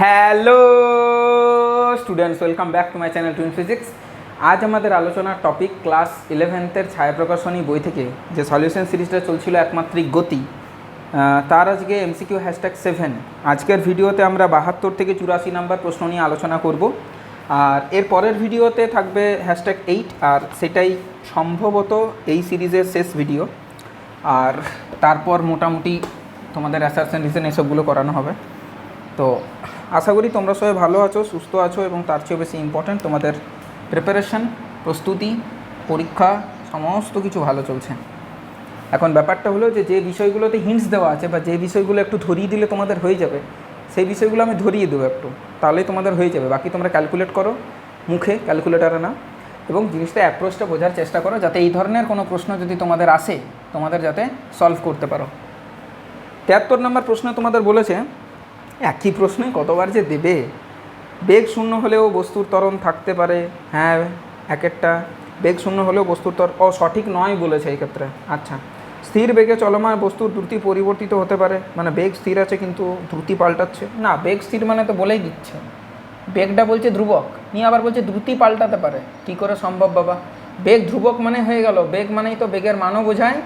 Hello students welcome back to my channel twin physics আজ আমাদের আলোচনার টপিক ক্লাস ইলেভেন্থের ছায়া প্রকাশনী বই থেকে যে সলিউশন সিরিজটা চলছিল একমাত্রিক গতি তার আজকে এমসিকিউ হ্যাশট্যাগ সেভেন আজকের ভিডিওতে আমরা বাহাত্তর থেকে চুরাশি নাম্বার প্রশ্ন নিয়ে আলোচনা করব। আর এর পরের ভিডিওতে থাকবে হ্যাশট্যাগ এইট আর সেটাই সম্ভবত এই সিরিজের শেষ ভিডিও। আর তারপর মোটামুটি তোমাদের অ্যাসারশন রিজন এসবগুলো করানো হবে। তো আশা করি তোমরা সবাই ভালো আছো, সুস্থ আছো এবং তার চেয়েও বেশি ইম্পর্ট্যান্ট তোমাদের প্রিপারেশন প্রস্তুতি, পরীক্ষা, সমস্ত কিছু ভালো চলছে। এখন ব্যাপারটা হলো যে যে বিষয়গুলোতে হিন্টস দেওয়া আছে বা যে বিষয়গুলো একটু ধরিয়ে দিলে তোমাদের হয়ে যাবে, সেই বিষয়গুলো আমি ধরিয়ে দেবো একটু, তাহলেই তোমাদের হয়ে যাবে। বাকি তোমরা ক্যালকুলেট করো, মুখে ক্যালকুলেটারে না এবং জিনিসটা অ্যাপ্রোচটা বোঝার চেষ্টা করো যাতে এই ধরনের কোনো প্রশ্ন যদি তোমাদের আসে, তোমাদের যাতে সলভ করতে পারো। তিয়াত্তর নম্বর প্রশ্ন তোমাদের বলেছে একই প্রশ্নে কতবার যে দেবে? বেগ শূন্য হলেও বস্তুর ত্বরণ থাকতে পারে। হ্যাঁ এক একটা বেগ শূন্য হলেও বস্তুর তর ও, সঠিক নয় বলেছে এই ক্ষেত্রে। আচ্ছা। স্থির বেগে চলমান বস্তুর দ্রুতি পরিবর্তিত হতে পারে। মানে বেগ স্থির আছে কিন্তু দ্রুতি পাল্টাচ্ছে। না, বেগ স্থির মানে তো বলেই দিচ্ছে। বেগটা বলছে ধ্রুবক। নিয়ে আবার বলছে দ্রুতি পাল্টাতে পারে। কি করে সম্ভব, বাবা? বেগ ধ্রুবক মানে হয়ে গেল। বেগ মানেই তো বেগের মানও বোঝায়।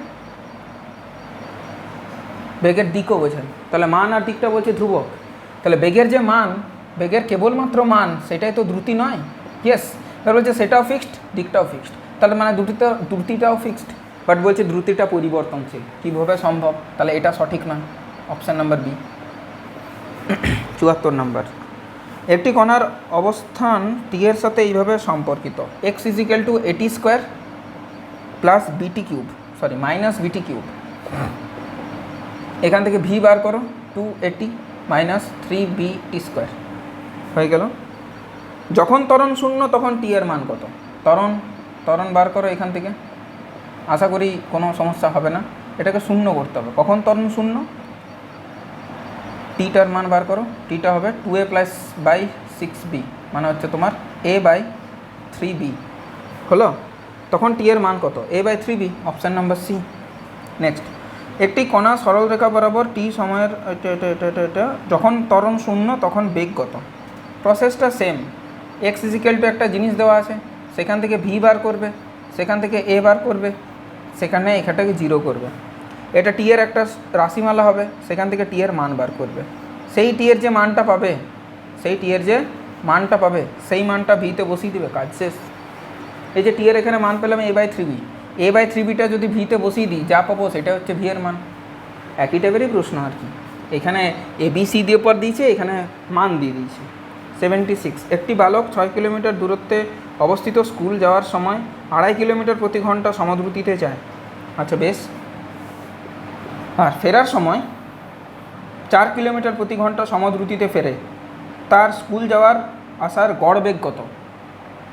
বেগের দিকও বোঝায়। তাহলে মান আর দিকটা বলছে ধ্রুবক। তাহলে বেগের যে মান, বেগের কেবলমাত্র মান, সেটাই তো দ্রুতি নয়? ইয়েস তাহলে বলছে সেটাও ফিক্সড দিকটাও ফিক্সড তাহলে মানে দ্রুতিটা, দ্রুতিটাও ফিক্সড বাট বলছে দ্রুতিটা পরিবর্তনশীল। কীভাবে সম্ভব? তাহলে এটা সঠিক নয়। অপশান নাম্বার বি চুয়াত্তর নাম্বার একটি কণার অবস্থান টি এর সাথে এইভাবে সম্পর্কিত। X equal to A T square plus B T cube sorry minus B T cube এখান থেকে ভি বার করো। Two A T minus three B T square. হয়ে গেল। যখন ত্বরণ শূন্য, তখন টি এর মান কত? ত্বরণ ত্বরণ বার করো এখান থেকে। আশা করি কোনো সমস্যা হবে না। এটাকে শূন্য করতে হবে। কখন ত্বরণ শূন্য? টিটার মান বার করো। টিটা হবে two A plus by six B মানে হচ্ছে তোমার এ বাই থ্রি বি। হলো? তখন টি এর মান কত? A by three B, option number C. Next. একটি কণা সরল রেখা বরাবর টি সময়ের যখন ত্বরণ শূন্য, তখন বেগ কত প্রসেসটা সেম এক্স ইজিক্যাল টু একটা জিনিস দেওয়া আছে, সেখান থেকে ভি বার করবে, সেখান থেকে এ বার করবে, সেখানে এখানটাকে জিরো করবে। এটা টি এর একটা রাশিমালা হবে, সেখান থেকে টি এর মান বার করবে। সেই টি এর যে মানটা পাবে, সেই টি এর যে মানটা পাবে, সেই মানটা ভিতে বসিয়ে দেবে, কাজ শেষ। এই যে টি এর এখানে মান পেলাম a by three b a by three beta যদি ভিতে বসিয়ে দিই, যা পাবো সেটা হচ্ছে ভি এর মান। একই টাইপেরই প্রশ্ন আর কি। এখানে এ বি সি দিয়ে পর দিয়েছে, এখানে মান দিয়ে দিয়েছে। সেভেন্টি সিক্স একটি বালক ছয় কিলোমিটার দূরত্বে অবস্থিত স্কুল যাওয়ার সময় আড়াই কিলোমিটার প্রতি ঘণ্টা সমদ্রুতিতে যায়। আচ্ছা বেশ। আর ফেরার সময় চার কিলোমিটার প্রতি ঘণ্টা সমদ্রুতিতে ফেরে। তার স্কুল যাওয়ার আসার গড় বেগ কত?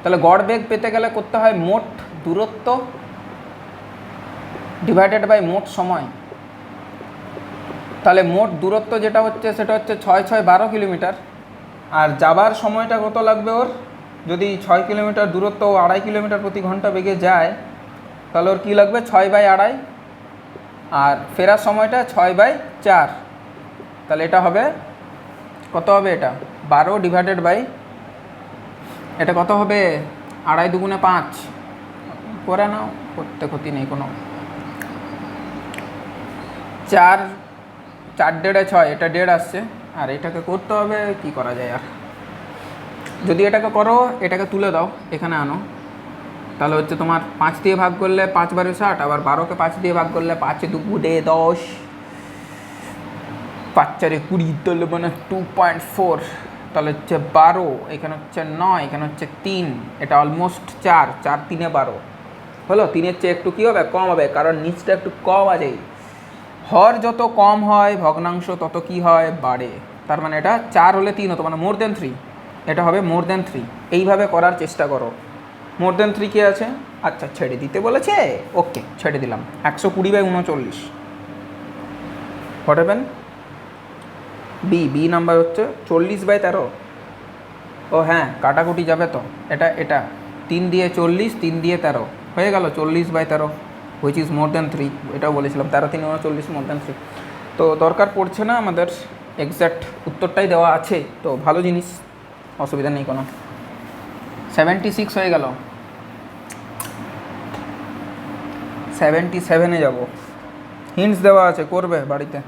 তাহলে গড় বেগ পেতে গেলে করতে হয় মোট দূরত্ব ডিভাইডেড বাই মোট সময়। তাহলে মোট দূরত্ব যেটা হচ্ছে, সেটা হচ্ছে ছয় ছয় বারো কিলোমিটার। আর যাবার সময়টা কত লাগবে ওর? যদি ছয় কিলোমিটার দূরত্ব ও আড়াই কিলোমিটার প্রতি ঘণ্টা বেগে যায়, তাহলে ওর কী লাগবে? ছয় বাই আড়াই। আর ফেরার সময়টা ছয় বাই চার। তাহলে এটা হবে, কত হবে এটা? বারো ডিভাইডেড বাই এটা কত হবে? আড়াই দুগুণে পাঁচ। করে নাও, করতে ক্ষতি নেই কোনো। চার চার দেড়ে ছয়, এটা দেড় আসছে। আর এটাকে করতে হবে, কি করা যায় আর? যদি এটাকে করো, এটাকে তুলে দাও, এখানে আনো। তাহলে হচ্ছে তোমার পাঁচ দিয়ে ভাগ করলে পাঁচ বারে ষাট, আবার বারোকে পাঁচ দিয়ে ভাগ করলে পাঁচ দুপুরে দশ। পাঁচ চারে কুড়ি তাহলে মানে টু পয়েন্ট ফোর তাহলে হচ্ছে বারো, এখানে হচ্ছে নয়, এখানে হচ্ছে তিন, এটা অলমোস্ট চার চার তিনে বারো। হলো, তিনের চেয়ে একটু কী হবে? কম হবে, কারণ নিচটা একটু কম আছে। হর যত কম হয়, ভগ্নাংশ তত কি হয়? বাড়ে। তার মানে এটা চার হলে তিন হতো মানে মোর দেন থ্রি এটা হবে মোর দেন থ্রি এইভাবে করার চেষ্টা করো। মোর দেন থ্রি কে আছে? আচ্ছা ছেড়ে দিতে বলেছে? ওকে, ছেড়ে দিলাম। একশো কুড়ি বাই উনচল্লিশ। হ্যাপেন বি বি নাম্বার হচ্ছে চল্লিশ বাই তেরো। ও হ্যাঁ কাটাকুটি যাবে তো। এটা এটা। তিন দিয়ে চল্লিশ, তিন দিয়ে তেরো। হয়ে গেল চল্লিশ বাই তেরো। Which is more than three এটাও বলেছিলাম, তেরো তিন উনচল্লিশ মোর দ্যান থ্রি তো দরকার পড়ছে না আমাদের এক্স্যাক্ট উত্তরটাই দেওয়া আছে, তো ভালো জিনিস, অসুবিধা নেই কোনো। সেভেন্টি সিক্স হয়ে গেল। সেভেন্টি সেভেনে যাব। হিন্টস দেওয়া আছে, করবে বাড়িতে।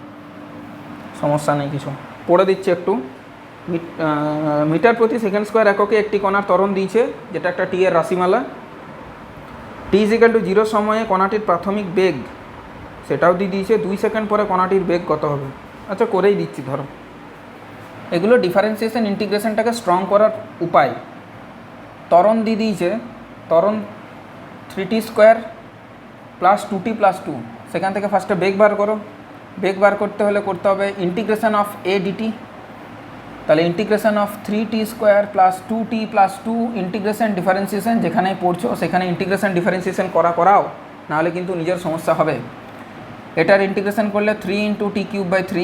সমস্যা নেই কিছু। পড়ে দিচ্ছি একটু। মিট- মিটার প্রতি সেকেন্ড স্কোয়ার এককে একটি কণার তরণ দিয়েছে, যেটা একটা টি এর রাশিমালা। টি ইজিক্যাল টু জিরো সময়ে কণাটির প্রাথমিক বেগ, সেটাও দিয়ে দিয়েছে, দুই সেকেন্ড পরে কণাটির বেগ কত হবে? আচ্ছা করেই দিচ্ছি, ধরো। এগুলো ডিফারেন্সিয়েশন ইন্টিগ্রেশনটাকে স্ট্রং করার উপায়। ত্বরণ দিয়ে দিয়েছে, ত্বরণ three t square plus two t plus two সেখান থেকে ফার্স্টে বেগ বার করো। বেগ বার করতে হলে করতে হবে ইন্টিগ্রেশন অফ এ ডিটি তাহলে integration of three t square plus two t plus two integration differentiation যেখানে পড়ছো, সেখানে ইন্টিগ্রেশন ডিফারেন্সিয়েশন করা করাও, নাহলে কিন্তু নিজের সমস্যা হবে। এটার ইন্টিগ্রেশন করলে three into t cube by three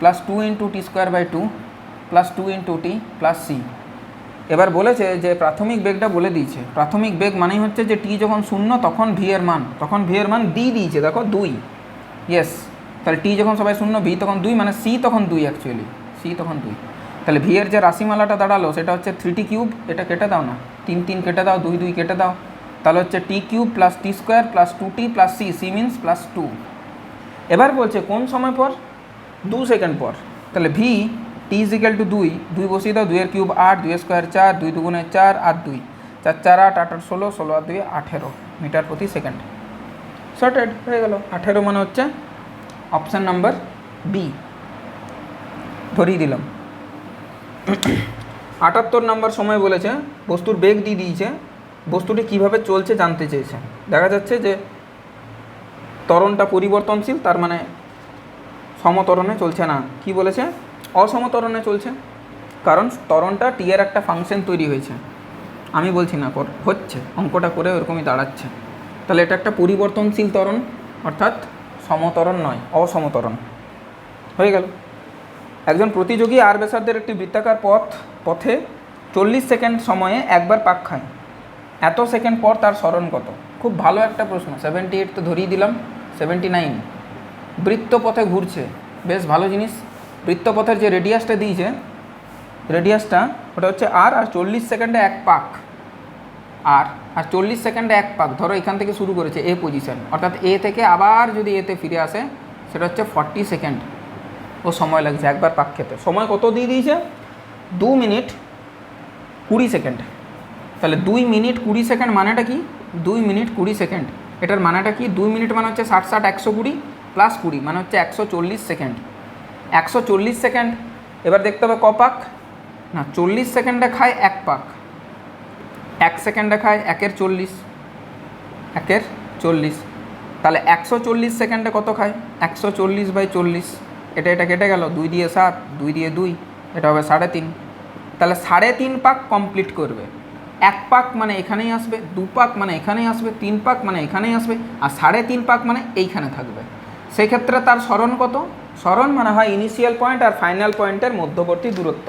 plus two into t square by two plus two into t plus c এবার বলেছে যে প্রাথমিক বেগটা বলে দিয়েছে। প্রাথমিক বেগ মানেই হচ্ছে যে টি যখন শূন্য, তখন ভি এর মান, তখন ভি এর মান দিয়ে দিয়েছে, দেখো দুই। ইয়েস তাহলে টি যখন সবাই শূন্য ভি তখন দুই মানে সি তখন দুই অ্যাকচুয়ালি সি তখন দুই। তাহলে ভি এর যে রাশিমালাটা দাঁড়াল, সেটা হচ্ছে থ্রি টি কিউব এটা কেটে দাও না। তিন তিন কেটে দাও, দুই দুই কেটে দাও। তাহলে হচ্ছে t cube plus t square plus two t plus c c means plus two এবার বলছে, কোন সময় পর? দু সেকেন্ড পর। তাহলে ভি টি ইজিক্যাল টু দুই দুই বসিয়ে দাও, দুইয়ের কিউব আট, দুইয়ের স্কোয়ার চার, দুই দুগুণে চার আর দুই। চার চার, আট আট আট, ষোলো ষোলো আর দুই, আঠেরো মিটার প্রতি সেকেন্ড শর্টেড হয়ে গেল। আঠেরো মানে হচ্ছে অপশান নাম্বার বি ধরিয়ে দিলাম। আটাত্তর নাম্বার সময় বলেছে, বস্তুর বেগ দিয়ে দিয়েছে, বস্তুটি কীভাবে চলছে জানতে চেয়েছে। দেখা যাচ্ছে যে তরণটা পরিবর্তনশীল, তার মানে সমতরণে চলছে না। কি বলেছে? অসমতরণে চলছে, কারণ তরণটা টি এর একটা ফাংশন তৈরি হয়েছে। আমি বলছি না, কর, হচ্ছে, অঙ্কটা করে ওরকমই দাঁড়াচ্ছে। তাহলে এটা একটা পরিবর্তনশীল তরণ অর্থাৎ সমতরণ নয়, অসমতরণ। হয়ে গেল। একজন প্রতিযোগী আর ব্যাসার্ধের একটি বৃত্তাকার পথ, পথে চল্লিশ সেকেন্ড সময়ে একবার পাক খায়। এত সেকেন্ড পর তার স্মরণ কত? খুব ভালো একটা প্রশ্ন। সেভেন্টি এইট তো ধরিয়ে দিলাম সেভেন্টি নাইন বৃত্তপথে ঘুরছে। বেশ ভালো জিনিস। বৃত্তপথের যে রেডিয়াসটা দিয়েছে রেডিয়াসটা ওটা হচ্ছে আর আর চল্লিশ সেকেন্ডে এক পাক। আর আর চল্লিশ সেকেন্ডে এক পাক। ধরো এখান থেকে শুরু করেছে এ পজিশন অর্থাৎ এ থেকে আবার যদি এতে ফিরে আসে, সেটা হচ্ছে ফর্টি সেকেন্ড। ও সময় লাগছে, একবার পাক খেতে। সময় কত দিয়ে দিয়েছে? দু মিনিট কুড়ি সেকেন্ড। তাহলে দুই মিনিট কুড়ি সেকেন্ড মানেটা কি? দুই মিনিট কুড়ি সেকেন্ড। এটার মানেটা কি? দুই মিনিট মানে হচ্ছে ষাট ষাট, একশো কুড়ি প্লাস কুড়ি মানে হচ্ছে একশো চল্লিশ সেকেন্ড। একশো চল্লিশ সেকেন্ড। এবার দেখতে হবে ক পাক না, চল্লিশ সেকেন্ডে খায় এক পাক। এক সেকেন্ডে খায় একের চল্লিশ। একের চল্লিশ। তাহলে একশো চল্লিশ সেকেন্ডে কত খায়? একশো চল্লিশ বাই চল্লিশ। এটা এটা কেটে গেল, দুই দিয়ে সাত, দুই দিয়ে দুই, এটা হবে সাড়ে তিন। তাহলে সাড়ে তিন পাক কমপ্লিট করবে। এক পাক মানে এখানেই আসবে, দু পাক মানে এখানেই আসবে, তিন পাক মানে এখানেই আসবে, আর সাড়ে তিন পাক মানে এইখানে থাকবে। সেই ক্ষেত্রে তার স্মরণ কত? স্মরণ মানে হয় ইনিশিয়াল পয়েন্ট আর ফাইনাল পয়েন্টের মধ্যবর্তী দূরত্ব।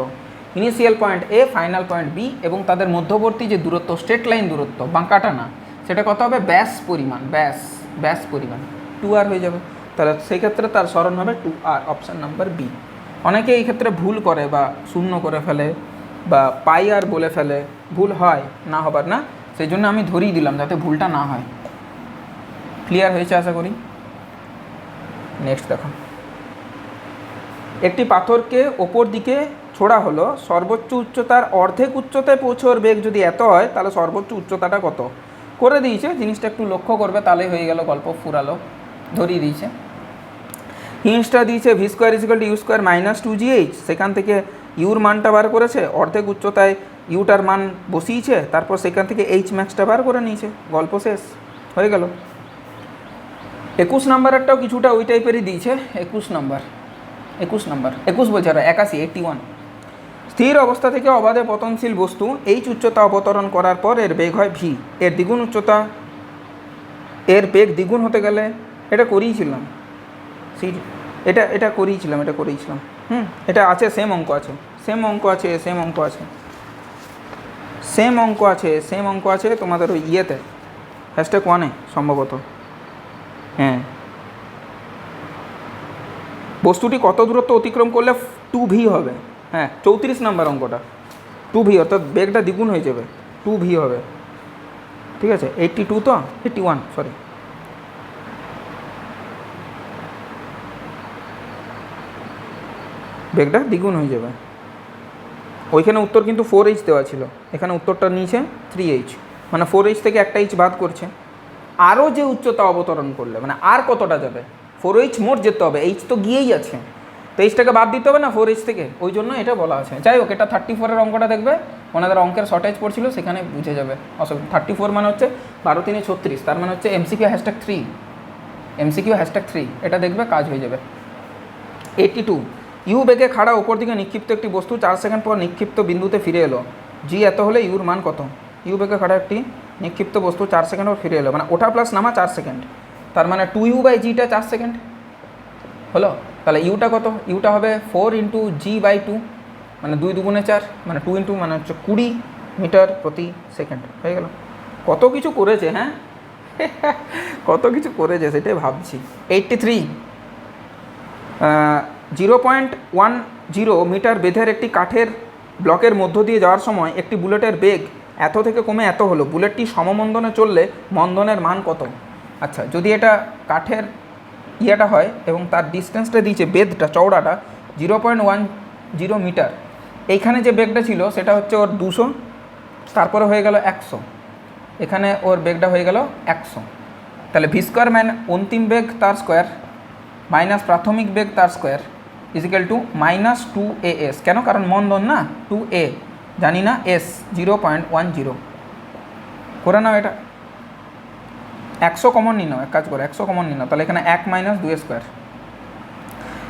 Initial point a final point b এবং তাদের মধ্যবর্তী যে দূরত্ব স্ট্রেট লাইন দূরত্ব, বাঁকাটা না, সেটা কত হবে? ব্যাস পরিমাণ, ব্যাস ব্যাস পরিমাণ। টু আর হয়ে যাবে। তাহলে সেই ক্ষেত্রে তার স্মরণ হবে two r option number b অনেকে এই ক্ষেত্রে ভুল করে বা শূন্য করে ফেলে বা পাই আর বলে ফেলে, ভুল হয়, না হবার না, সেই জন্য আমি ধরিয়ে দিলাম যাতে ভুলটা না হয়। ক্লিয়ার হয়েছে আশা করি? নেক্সট দেখো। একটি পাথরকে ওপর দিকে ছোড়া হলো, সর্বোচ্চ উচ্চতার অর্ধেক উচ্চতায় পৌঁছোর বেগ যদি এত হয়, তাহলে সর্বোচ্চ উচ্চতাটা কত? করে দিয়েছে, জিনিসটা একটু লক্ষ্য করবে, তাহলেই হয়ে গেল গল্প ফুরালো। ধরিয়ে দিয়েছে। হিন্সটা দিয়েছে v square equal to u square minus two gh সেখান থেকে ইউর মানটা বার করেছে, অর্ধেক উচ্চতায় ইউটার মান বসিয়েছে, তারপর সেখান থেকে এইচ ম্যাক্সটা বার করে নিয়েছে। গল্প শেষ, হয়ে গেল। একুশ নাম্বারেরটাও কিছুটা ওই টাইপেরই দিয়েছে, একুশ নাম্বার একুশ নাম্বার, একুশ বছর একাশি এইটটি ওয়ান স্থির অবস্থা থেকে অবাধে পতনশীল বস্তু এইচ উচ্চতা অবতরণ করার পর এর বেগ হয় ভি এর দ্বিগুণ উচ্চতা, এর বেগ দ্বিগুণ হতে গেলে এটা করিয়েছিলাম। সেই এটা এটা করিয়েছিলাম এটা করিয়েছিলাম। হুম, এটা আছে সেম অঙ্ক আছে। সেম অঙ্ক আছে সেম অঙ্ক আছে। সেম অঙ্ক আছে সেম অঙ্ক আছে তোমাদের ওই ইয়েতে হ্যাশট্যাগ ওয়ানে সম্ভবত। হ্যাঁ। বস্তুটি কত দূরত্ব অতিক্রম করলে টু ভি হবে। হ্যাঁ চৌত্রিশ নাম্বার অঙ্কটা। টু ভি অর্থাৎ বেগটা দ্বিগুণ হয়ে যাবে। টু ভি হবে। ঠিক আছে? এইটটি টু তো? এইটটি ওয়ান সরি বেগটা দ্বিগুণ হয়ে যাবে। ওইখানে উত্তর কিন্তু ফোর এইচ দেওয়া ছিল। এখানে উত্তরটা নিচে থ্রি এইচ মানে ফোর এইচ থেকে একটা এইচ বাদ করছে। আরও যে উচ্চতা অবতরণ করলে মানে আর কতটা যাবে? ফোর এইচ মোট যেতে হবে এইচ তো গিয়েই আছে। তো এইচটাকে বাদ দিতে হবে না ফোর এইচ থেকে? ওই জন্য এটা বলা আছে। যাই হোক, এটা থার্টি ফোরের অঙ্কটা দেখবে। ওনাদের অঙ্কের শর্টেজ পড়ছিল, সেখানে বুঝে যাবে। অসুবিধা থার্টি ফোর মানে হচ্ছে বারো তিনে ছত্রিশ, তার মানে হচ্ছে MCQ hashtag three MCQ hashtag three এটা দেখবে কাজ হয়ে যাবে। এইটি টু ইউ বেগে খাড়া উপর দিকে নিক্ষিপ্ত একটি বস্তু চার সেকেন্ড পর নিক্ষিপ্ত বিন্দুতে ফিরে এলো। জি এত হলে ইউর মান কত? ইউ বেগে খাড়া একটি নিক্ষিপ্ত বস্তু চার সেকেন্ড পর ফিরে এলো। মানে ওঠা প্লাস নামা চার সেকেন্ড। তার মানে টু ইউ বাই জিটা চার সেকেন্ড। হলো? তাহলে ইউটা কত? ইউটা হবে four into g by two মানে দুই দুগুণে চার। মানে টু ইন্টু মানে হচ্ছে কুড়ি মিটার প্রতি সেকেন্ড। হয়ে গেল। কত কিছু করেছে হ্যাঁ? কত কিছু করেছে, সেটাই ভাবছি। Eighty three zero point one zero metre বেধের একটি কাঠের ব্লকের মধ্য দিয়ে যাওয়ার সময় একটি বুলেটের বেগ এত থেকে কমে এত হলো। বুলেটটি সমমন্দনে চললে মন্দনের মান কত? আচ্ছা যদি এটা কাঠের ইয়েটা হয় এবং তার ডিস্টেন্সটা দিয়েছে বেদটা চওড়াটা, zero point one zero metre, এইখানে যে বেগটা ছিল সেটা হচ্ছে ওর দুশো, তারপরে হয়ে গেল একশো। এখানে ওর বেগটা হয়ে গেল একশো। তাহলে ভি স্কোয়ার ম্যান অন্তিম বেগ তার স্কোয়ার, মাইনাস প্রাথমিক বেগ তার square. Equal to minus two a s কেন কারণ মন্দন না টু এ জানি না s zero point one zero করে নাও এটা একশো কমন নিয়ে নাও এক কাজ করো একশো কমন নিয়ে নাও তাহলে এখানে এক মাইনাস দুই স্কোয়ার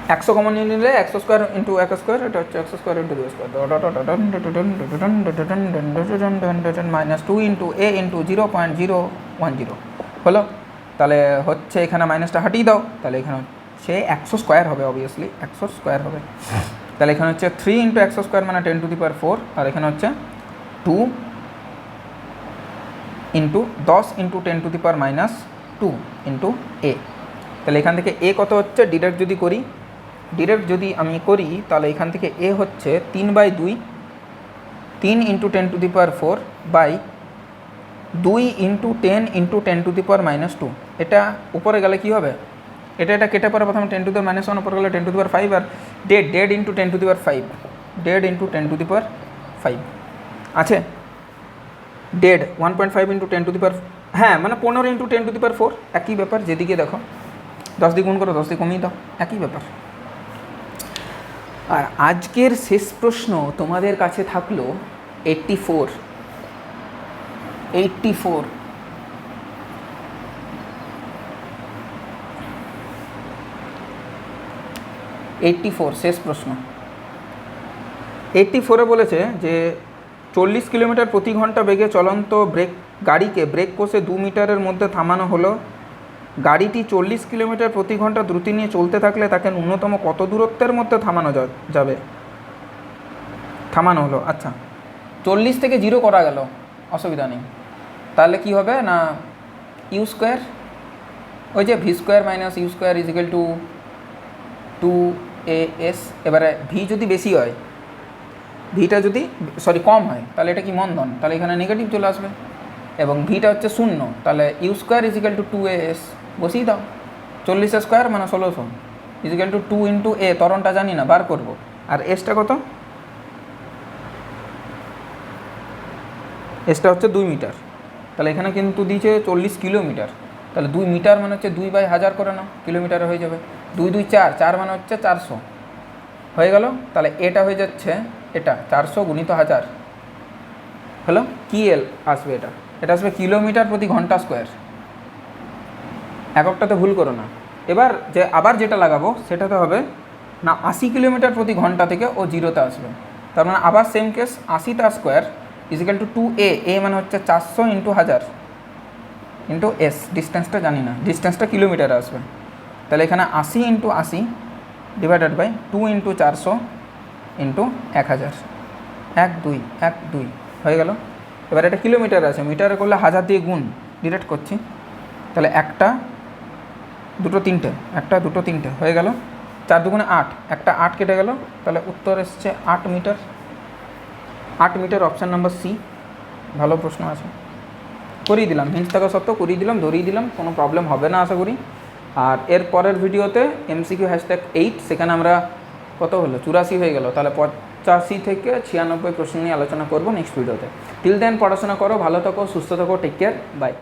একশো কমন নিয়ে নিলে একশো স্কোয়ার ইন্টু এক স্কোয়ার এটা হচ্ছে একশো স্কোয়ার ইন্টু দুই square minus two into a into zero point zero one zero হলো তাহলে হচ্ছে এখানে মাইনাসটা হাটিয়ে দাও তাহলে এখানে সে একশো স্কোয়ার হবে অবভিয়াসলি একশো স্কোয়ার হবে। তাহলে এখানে হচ্ছে থ্রি ইন্টু একশো স্কোয়ার মানে ten to the power four আর এখানে হচ্ছে টু ইন্টু দশ into ten to the power minus two into a তাহলে এখান থেকে এ কত হচ্ছে? ডিরেক্ট যদি করি ডিরেক্ট যদি আমি করি, তাহলে এখান থেকে এ হচ্ছে তিন বাই দুই, তিন into ten to the power four by দুই into ten into ten to the power minus two এটা উপরে গেলে কী হবে? এটা এটা কেটে পরে প্রথমে ten to the minus one উপরে গেলে ten to the power five আর ডেড dead into ten to the power five dead into ten to the five আছে? Dead one point five into ten to the হ্যাঁ মানে পনেরো into ten to the four একই ব্যাপার, যেদিকে দেখো। দশ দিয়ে গুণ করো, দশ দিয়ে কমিয়ে দাও, একই ব্যাপার। আর আজকের শেষ প্রশ্ন তোমাদের কাছে থাকল eighty four eighty four eighty four, শেষ প্রশ্ন। এইট্টি ফোরে বলেছে যে, চল্লিশ কিলোমিটার প্রতি ঘণ্টা বেগে চলন্ত ব্রেক, গাড়িকে ব্রেক কষে দু মিটারের মধ্যে থামানো হলো। গাড়িটি চল্লিশ কিলোমিটার প্রতি ঘণ্টা দ্রুতি নিয়ে চলতে থাকলে তাকে ন্যূনতম কত দূরত্বের মধ্যে থামানো যাবে? থামানো হলো আচ্ছা। চল্লিশ থেকে জিরো করা গেল, অসুবিধা নেই। তাহলে কি হবে না ইউ স্কোয়ার ওই যে v square minus u square equal to two two a এবারে ভি যদি বেশি হয় ভিটা যদি সরি কম হয়, তাহলে এটা কি মন্দন তাহলে এখানে নেগেটিভ চলে আসবে। এবং ভিটা হচ্ছে শূন্য, তাহলে u square equal to two a s বসিয়ে দাও। চল্লিশ স্কোয়ার মানে ষোলোশো equal to two into a তরণটা জানি না, বার করব। আর এসটা কত? এসটা হচ্ছে দুই মিটার। তাহলে এখানে কিন্তু দিয়েছে চল্লিশ কিলোমিটার। তাহলে দুই মিটার মানে হচ্ছে দুই বাই হাজার করে নাও, কিলোমিটার হয়ে যাবে। দুই দুই চার চার মানে হচ্ছে চারশো। হয়ে গেল? তাহলে এটা হয়ে যাচ্ছে এটা, চারশো গুণিত হাজার। হলো কি এল আসবে এটা। এটা আসবে কিলোমিটার প্রতি ঘণ্টা স্কোয়ার। এককটাতে ভুল করো না। এবার যে আবার যেটা লাগাবো, সেটাতে হবে না আশি কিলোমিটার প্রতি ঘণ্টা থেকে ও জিরোতে আসবে। তার মানে আবার সেম কেস আশি তার square equal to two two a a হচ্ছে চারশো ইন্টু হাজার। ইন্টু এস ডিস্টেন্সটা জানি না। ডিস্টেন্সটা কিলোমিটারে আসবে। তাহলে এখানে আশি ইন্টু আশি ডিভাইডেড বাই টু ইন্টু চারশো ইন্টু এক হাজার। এক দুই এক দুই, হয়ে গেল। এবার এটা কিলোমিটার আছে, মিটারে করলে হাজার দিয়ে গুণ, ডিরেক্ট করছি। তাহলে একটা, দুটো তিনটে, একটা, দুটো তিনটে, হয়ে গেল। চার দুগুণে আট, একটা আট কেটে গেল। তাহলে উত্তর এসছে আট মিটার। আট মিটার অপশান নাম্বার সি ভালো প্রশ্ন আছে। করিয়ে দিলাম হিন্স থাকা সত্ত্বেও করিয়ে দিলাম, ধরিয়ে দিলাম, কোনো প্রবলেম হবে না, আশা করি। আর এর পরের ভিডিওতে এমসিকিউ হ্যাশট্যাগ এইট সেখানে আমরা কত হলো? চুরাশি হয়ে গেল। তাহলে পঁচাশি থেকে ছিয়ানব্বই প্রশ্ন নিয়ে আলোচনা করব নেক্সট ভিডিওতে টিল দেন পড়াশোনা করো, ভালো থাকো, সুস্থ থাকো টেক কেয়ার বাই